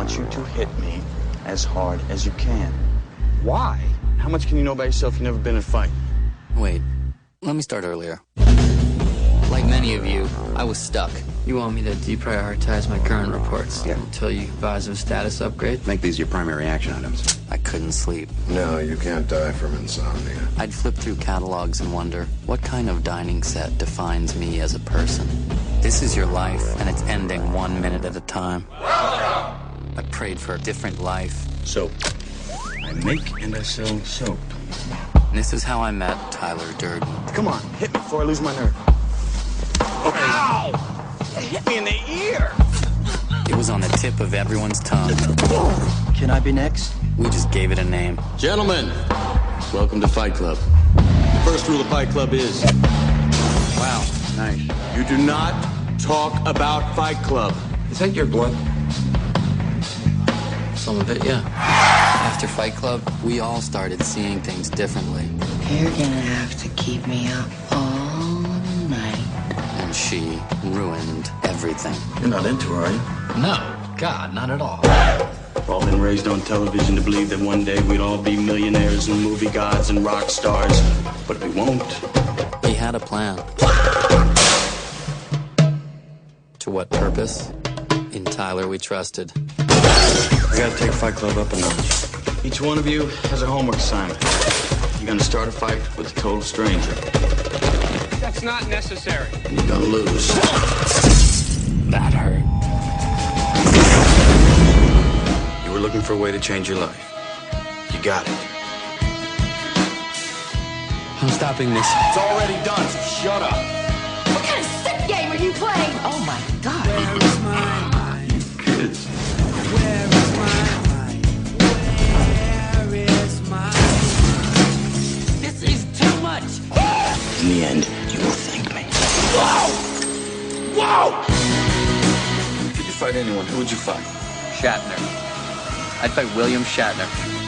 want you to hit me as hard as you can. Why? How much can you know about yourself? You've never been in a fight. Wait, let me start earlier. Like many of you, I was stuck. You want me to deprioritize my current reports yeah. until you advise of a status upgrade? Make these your primary action items. I couldn't sleep. No, you can't die from insomnia. I'd flip through catalogs and wonder, what kind of dining set defines me as a person? This is your life, and it's ending one minute at a time. I prayed for a different life. Soap. I make and I sell soap. And this is how I met Tyler Durden. Come on, hit me before I lose my nerve. Ow! hit me in the ear. It was on the tip of everyone's tongue. Can I be next? We just gave it a name. Gentlemen, welcome to Fight Club. The first rule of Fight Club is... Wow, nice. You do not talk about Fight Club. Is that your blood? Some of it, yeah. After Fight Club, we all started seeing things differently. You're gonna have to keep me up all night. And she ruined everything. You're not into her, are you? No. God, not at all. We've all been raised on television to believe that one day we'd all be millionaires and movie gods and rock stars, but we won't. We had a plan. To what purpose? In Tyler we trusted. I gotta take Fight Club up a notch. Each one of you has a homework assignment. You're gonna start a fight with a total stranger. That's not necessary. And You're gonna lose. That hurt. You were looking for a way to change your life. You got it. I'm stopping this. It's already done, so shut up. The end, you will thank me. Whoa! Whoa! If you could fight anyone, who would you fight? Shatner. I'd fight William Shatner.